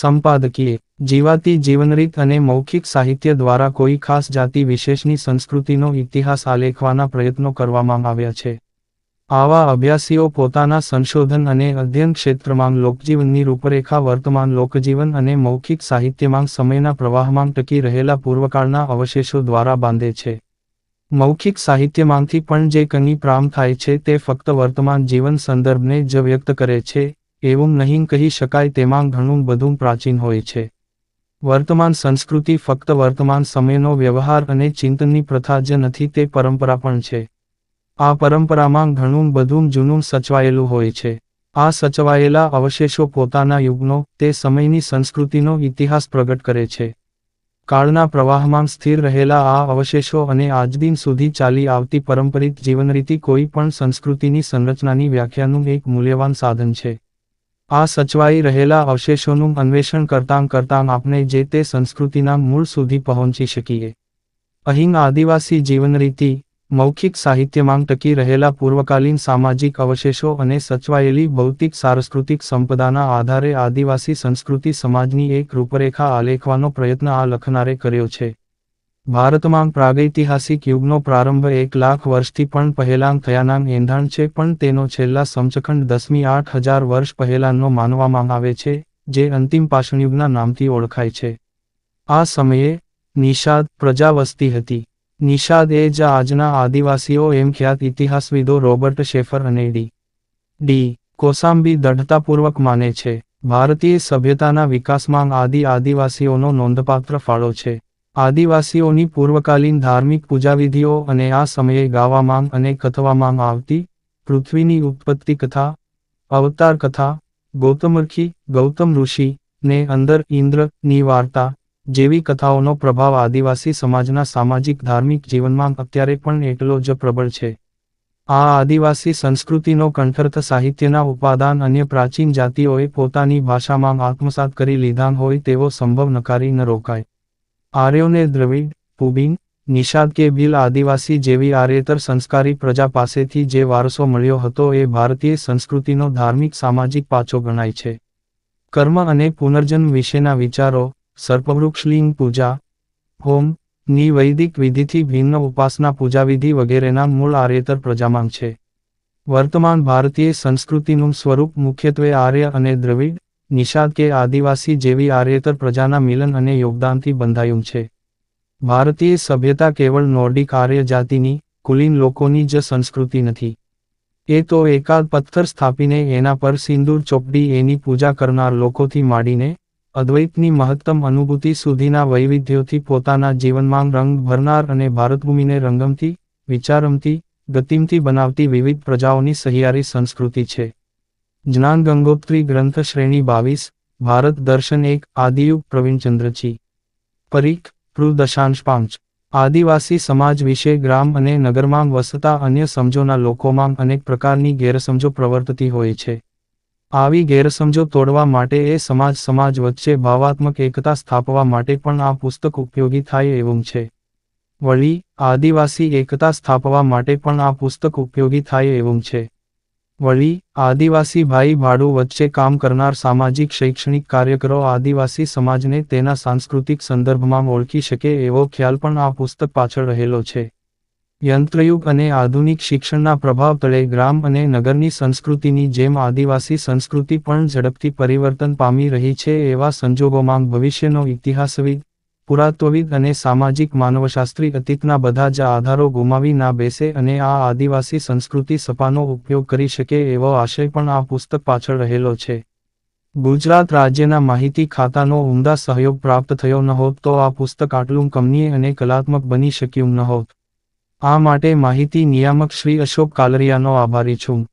સંપાદકીય, જીવાતી જીવનરીત અને મૌખિક સાહિત્ય દ્વારા કોઈ ખાસ જાતિ વિશેષની સંસ્કૃતિનો ઇતિહાસ આલેખવાના પ્રયત્નો કરવામાં આવ્યા છે. આવા અભ્યાસીઓ પોતાના સંશોધન અને અધ્યયન ક્ષેત્રમાં લોકજીવનની રૂપરેખા, વર્તમાન લોકજીવન અને મૌખિક સાહિત્યમાં સમયના પ્રવાહમાં ટકી રહેલા પૂર્વકાળના અવશેષો દ્વારા બાંધે છે. મૌખિક સાહિત્યમાંથી પણ જે કંઈ પ્રામ થાય છે તે ફક્ત વર્તમાન જીવન સંદર્ભને જ વ્યક્ત કરે છે. એવું નહીં કહી શકાય તેમાં ઘણું બધું પ્રાચીન હોય છે. વર્તમાન સંસ્કૃતિ ફક્ત વર્તમાન સમયનો વ્યવહાર અને ચિંતનની પ્રથા જ નથી, તે પરંપરા પણ છે. આ પરંપરામાં ઘણું બધું જૂનું સચવાયેલું હોય છે. આ સચવાયેલા અવશેષો પોતાના યુગનો, તે સમયની સંસ્કૃતિનો ઇતિહાસ પ્રગટ કરે છે. કાળના પ્રવાહમાં સ્થિર રહેલા આ અવશેષો અને આજદિન સુધી ચાલી આવતી પરંપરિત જીવનરીતિ કોઈ પણ સંસ્કૃતિની સંરચનાની વ્યાખ્યાનું એક મૂલ્યવાન સાધન છે. આ સચવાઈ રહેલા અવશેષોનું અન્વેષણ કરતાં કરતાં આપણે જે તે સંસ્કૃતિના મૂળ સુધી પહોંચી શકીએ. અહીં આદિવાસી જીવનરીતિ, મૌખિક સાહિત્યમાં ટકી રહેલા પૂર્વકાલીન સામાજિક અવશેષો અને સચવાયેલી ભૌતિક સાંસ્કૃતિક સંપદાના આધારે આદિવાસી સંસ્કૃતિ સમાજની એક રૂપરેખા આલેખવાનો પ્રયત્ન આ લખનારે કર્યો છે. ભારતમાં પ્રાગૈતિહાસિક યુગનો પ્રારંભ એક લાખ વર્ષથી પણ પહેલાં થયાનાં એંધાણ છે, પણ તેનો છેલ્લા સમચખંડ દસમી આઠ હજાર વર્ષ પહેલાંનો માનવામાં આવે છે, જે અંતિમ પાષણયુગના નામથી ઓળખાય છે. આ સમયે નિષાદ પ્રજાવસ્તી હતી. નિષાદ એ જ આજના આદિવાસીઓ એમ ખ્યાત ઇતિહાસવિદો રોબર્ટ શેફર અને ડી. ડી. કોસાંબી દઢતાપૂર્વક માને છે. ભારતીય સભ્યતાના વિકાસમાં આદિ આદિવાસીઓનો નોંધપાત્ર ફાળો છે. આદિવાસીઓની પૂર્વકાલીન ધાર્મિક પૂજાવિધિઓ અને આ સમયે ગાવામાં અને કથવામાં આવતી પૃથ્વીની ઉત્પત્તિ કથા, અવતાર કથા, ગૌતમર્ખી, ગૌતમ ઋષિ ને અંદર ઇન્દ્રની વાર્તા જેવી કથાઓનો પ્રભાવ આદિવાસી સમાજના સામાજિક ધાર્મિક જીવનમાં અત્યારે પણ એટલો જ પ્રબળ છે. આ આદિવાસી સંસ્કૃતિનો કંઠર્થ સાહિત્યના ઉપાદાન અન્ય પ્રાચીન જાતિઓએ પોતાની ભાષામાં આત્મસાત કરી લીધા હોય તેવો સંભવ નકારી ન રોકાય. આર્યોને દ્રવિડ, પુબિન, નિષાદ કે ભીલ આદિવાસી જેવી આર્યેતર સંસ્કારી પ્રજા પાસેથી જે વારસો મળ્યો હતો એ ભારતીય સંસ્કૃતિનો ધાર્મિક સામાજિક પાછો ગણાય છે. કર્મ અને પુનર્જન્મ વિશેના વિચારો સર્પવૃક્ષલિંગ પૂજા, હોમ, ની વૈદિક વિધિથી ભિન્ન ઉપાસના પૂજાવિધિ વગેરેના મૂળ આર્યેતર પ્રજામાં છે. વર્તમાન ભારતીય સંસ્કૃતિનું સ્વરૂપ મુખ્યત્વે આર્ય અને દ્રવિડ નિષાદ કે આદિવાસી જેવી આર્યેતર પ્રજાના મિલન અને યોગદાનથી બંધાયું છે. ભારતીય સભ્યતા કેવળ નોર્ડિક આર્ય જાતિની, કુલીન લોકોની જ સંસ્કૃતિ નથી. એ તો એકાદ પથ્થર સ્થાપીને એના પર સિંદૂર ચોપડી એની પૂજા કરનાર લોકોથી માંડીને, અદ્વૈતની મહત્તમ અનુભૂતિ સુધીના વૈવિધ્યોથી પોતાના જીવનમાં રંગ ભરનાર અને ભારતભૂમિને રંગમથી, વિચારમથી, ગતિમથી બનાવતી વિવિધ પ્રજાઓની સહિયારી સંસ્કૃતિ છે. જ્ઞાન ગંગોત્રી ગ્રંથ શ્રેણી બાવીસ, ભારત દર્શન એક, આદિયુગ પ્રવીણચંદ્રજી પરીખ, પૃ દશાંશ પાંચ. આદિવાસી સમાજ વિશે ગ્રામ અને નગરમાં વસતા અન્ય સમજોના લોકોમાં અનેક પ્રકારની ગેરસમજો પ્રવર્તતી હોય છે. આવી ગેરસમજો તોડવા માટે એ સમાજ સમાજ વચ્ચે ભાવાત્મક એકતા સ્થાપવા માટે પણ આ પુસ્તક ઉપયોગી થાય એવું છે. વળી, આદિવાસી એકતા સ્થાપવા માટે પણ આ પુસ્તક ઉપયોગી થાય એવું છે. વળી, આદિવાસી ભાઈ ભાડું વચ્ચે કામ કરનાર સામાજિક શૈક્ષણિક કાર્યકરો આદિવાસી સમાજને તેના સાંસ્કૃતિક સંદર્ભમાં ઓળખી શકે એવો ખ્યાલ પણ આ પુસ્તક પાછળ રહેલો છે. યંત્રયુગ અને આધુનિક શિક્ષણના પ્રભાવ તળે ગ્રામ અને નગરની સંસ્કૃતિની જેમ આદિવાસી સંસ્કૃતિ પણ ઝડપથી પરિવર્તન પામી રહી છે એવા સંજોગોમાં ભવિષ્યનો ઇતિહાસવિદ પુરાતત્વવિદ અને સામાજિક માનવશાસ્ત્રી અતીતના બધા જ આધારો ગુમાવી ના બેસે અને આ આદિવાસી સંસ્કૃતિ સપાનો ઉપયોગ કરી શકે એવો આશય પણ આ પુસ્તક પાછળ રહેલો છે. ગુજરાત રાજ્યના માહિતી ખાતાનો ઉમદા સહયોગ પ્રાપ્ત થયો ન હોત તો આ પુસ્તક આટલું કમનીય અને કલાત્મક બની શક્યું ન હોત આ માટે માહિતી નિયામક શ્રી અશોક કાલરિયાનો આભારી છું.